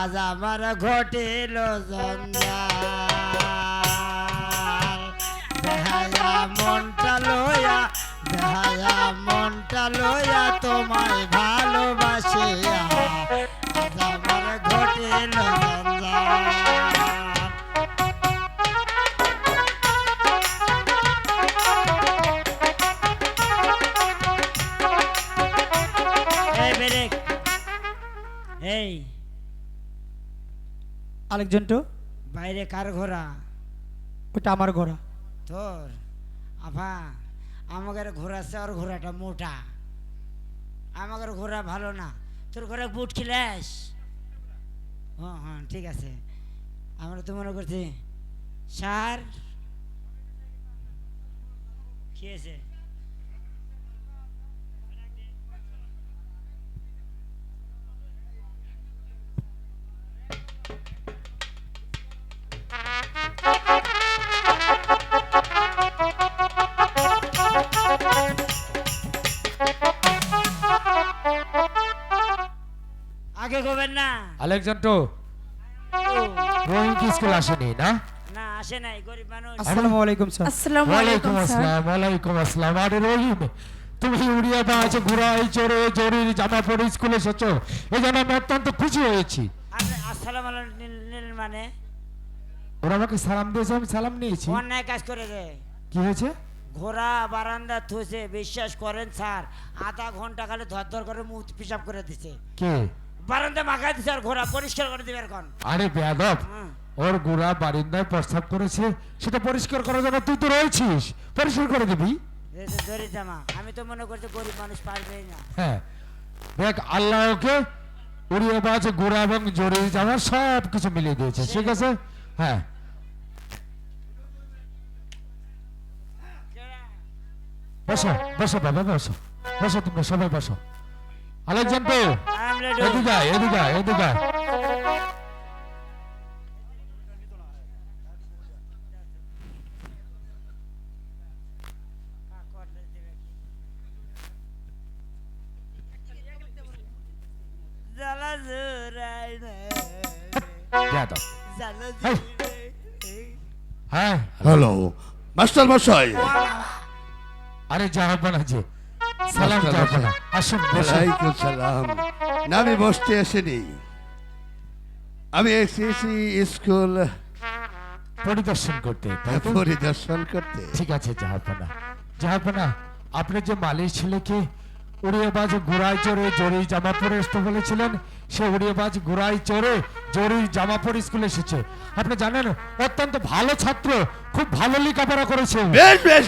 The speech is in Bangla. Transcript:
আজ আমার ঘটিল মনটা লইয়া বেহায়া মনটা লইয়া তোমায় ভালোবাসিয়া আজ আমার ঘটিল এই। আরেকজন তো? বাইরে কার ঘোড়া? ওটা আমার ঘোড়া। তোর? আফা আমাদের ঘোড়া আছে ওর ঘোড়াটা মোটা। আমাদের ঘোড়া ভালো না। তোর ঘোড়া বুট খিলাস? হ্যাঁ হ্যাঁ ঠিক আছে। আমরা তো মনে করছি সার কি আগে গোবেন না। আলেকজান্ডো ও, রোহিঙ্গ স্কুল আসেনি না? না আসে নাই গরিব মানুষ। আসসালামু আলাইকুম স্যার। আসসালামু আলাইকুম আসসালাম ওয়ালাইকুম আসসালাম। আরে রহিম তুমি উড়িয়া বাজ ঘুরাই চড়ে জরির জামা পরে স্কুলে এসেছ। এই জন্য আমি অত্যন্ত খুশি হয়েছি। আপনি আলাইকুম মানে? ওরা আমাকে সালাম দিয়েছে আমি সালাম নিয়েছি। অন্যায় কাজ করে দে। কি হয়েছে? ঘোড়া বারান্দা থুসে বিশ্বাস করেন স্যার। আধা ঘণ্টা খালি ধর ধর করে মুখ পিসাব করে দিছে। কে? বারান্দা মাখা দিছে আর ঘোড়া পরিষ্কার করে দিবে এখন। আরে বেয়াদব ওর গুড়া বারিন্দায় প্রস্তাব করেছে সেটা পরিষ্কার করার জন্য তুই তো রয়েছিস। পরিষ্কার করে দিবি। দড়ি জামা আমি তো মনে করছি গরিব মানুষ পারবেই না। হ্যাঁ দেখ আল্লাহ ওকে উড়িয়ে বাজ গুড়া এবং জরির জামা সব কিছু মিলিয়ে দিয়েছে ঠিক আছে? হ্যাঁ। বসো বসো বাবা বসো। বসো তোমরা সবাই বসো। আলেকজান্ডো Ready. এদিকে এদিকে এদিকে। হ্যাঁ হ্যালো মাস্টার মশাই আরে জাহাপানা যে। সালাম আসুন ওয়ালাইকুম সালাম। না আমি বসতে আসিনি আমি এসেছি স্কুল পরিদর্শন করতে পরিদর্শন করতে। ঠিক আছে জাহাপানা। জাহাপানা আপনি যে মালির ছেলেকে উড়িয়েবাজ ঘোড়ায় চড়ে জরি জামা পরে আসতে বলেছিলেন সে উড়িয়েবাজ ঘোড়ায় চড়ে জরি জামা পরে স্কুলে এসেছে। আপনি জানেন অত্যন্ত ভালো ছাত্র খুব ভালো লেখাপড়া করেছে। বেশ বেশ।